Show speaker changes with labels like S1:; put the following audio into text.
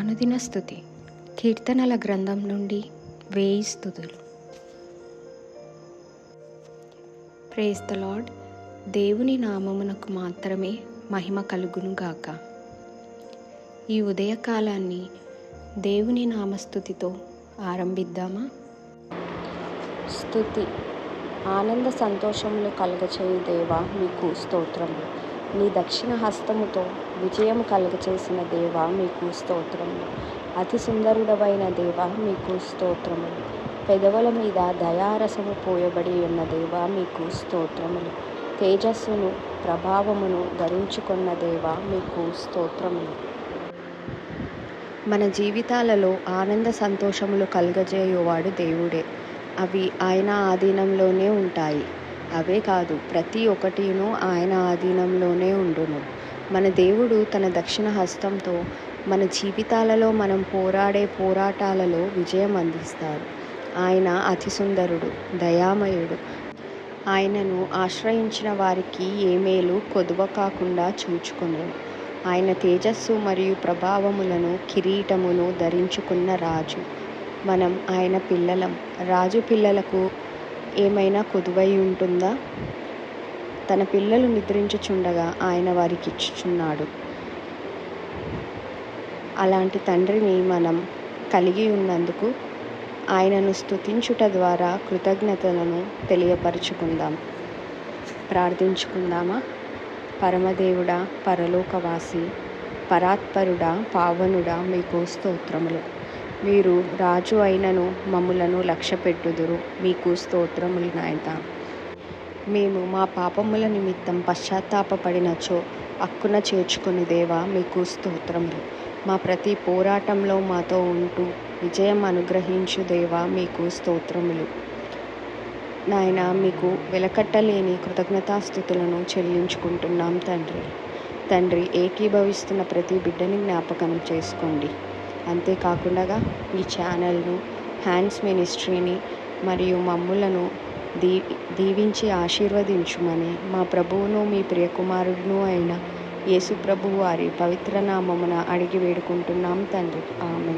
S1: అనుదిన స్థుతి. కీర్తనల గ్రంథం నుండి వేయి స్థుతులు. ప్రేస్ ద లార్డ్ దేవుని నామమునకు మాత్రమే మహిమ కలుగునుగాక ఈ ఉదయకాలాన్ని దేవుని నామస్థుతితో ఆరంభిద్దామా? స్థుతి. ఆనంద సంతోషములు కలగచేయు దేవా మీకు స్తోత్రములు. నీ దక్షిణ హస్తముతో విజయము కలుగచేసిన దేవా మీకు స్తోత్రములు అతి సుందరుడవైన దేవా మీకు స్తోత్రములు పెదవుల మీద దయారసము పోయబడి ఉన్న దేవా మీకు స్తోత్రములు తేజస్సును ప్రభావమును ధరించుకున్న దేవా మీకు స్తోత్రములు మన జీవితాలలో ఆనంద సంతోషములు కలుగజేయువాడు దేవుడే. అవి ఆయన ఆధీనంలోనే ఉంటాయి. అవే కాదు ప్రతి ఒక్కటిను ఆయన ఆధీనంలోనే ఉండును. మన దేవుడు తన దక్షిణ హస్తంతో మన జీవితాలలో మనం పోరాడే పోరాటాలలో విజయం అందిస్తారు. ఆయన అతి సుందరుడు దయామయుడు. ఆయనను ఆశ్రయించిన వారికి ఏ మేలు కొదువ కాకుండా చూచుకును. ఆయన తేజస్సు మరియు ప్రభావములను కిరీటమును ధరించుకున్న రాజు. మనం ఆయన పిల్లలం. రాజు పిల్లలకు ఏమైనా కొదువై ఉంటుందా? తన పిల్లలు నిద్రించుచుండగా ఆయన వారికి ఇచ్చుచున్నాడు అలాంటి తండ్రిని మనం కలిగి ఉన్నందుకు ఆయనను స్తుతించుట ద్వారా కృతజ్ఞతలను తెలియపరుచుకుందాం. ప్రార్థించుకుందామా? పరమదేవుడా పరలోకవాసి పరాత్పరుడా పావనుడా మీకు స్తోత్రములు. మీరు రాజు అయినను మమ్ములను లక్ష్య పెట్టుదురు మీకు స్తోత్రములు నాయన. మేము మా పాపముల నిమిత్తం పశ్చాత్తాపడినచో అక్కున చేర్చుకుని దేవా మీకు స్తోత్రములు. మా ప్రతి పోరాటంలో మాతో ఉంటూ విజయం అనుగ్రహించు దేవా మీకు స్తోత్రములు. నాయన మీకు వెలకట్టలేని కృతజ్ఞతాస్థుతులను చెల్లించుకుంటున్నాం తండ్రి. తండ్రి ఏకీభవిస్తున్న ప్రతి బిడ్డని జ్ఞాపకం చేసుకోండి. అంతేకాకుండా ఈ ఛానల్ను హ్యాండ్స్ మినిస్ట్రీని మరియు మమ్ములను దీ దీవించి ఆశీర్వదించుమని మా ప్రభువును మీ ప్రియకుమారుడును అయిన యేసు ప్రభు వారి పవిత్ర నామమున అడిగి వేడుకుంటున్నాం తండ్రి. ఆమె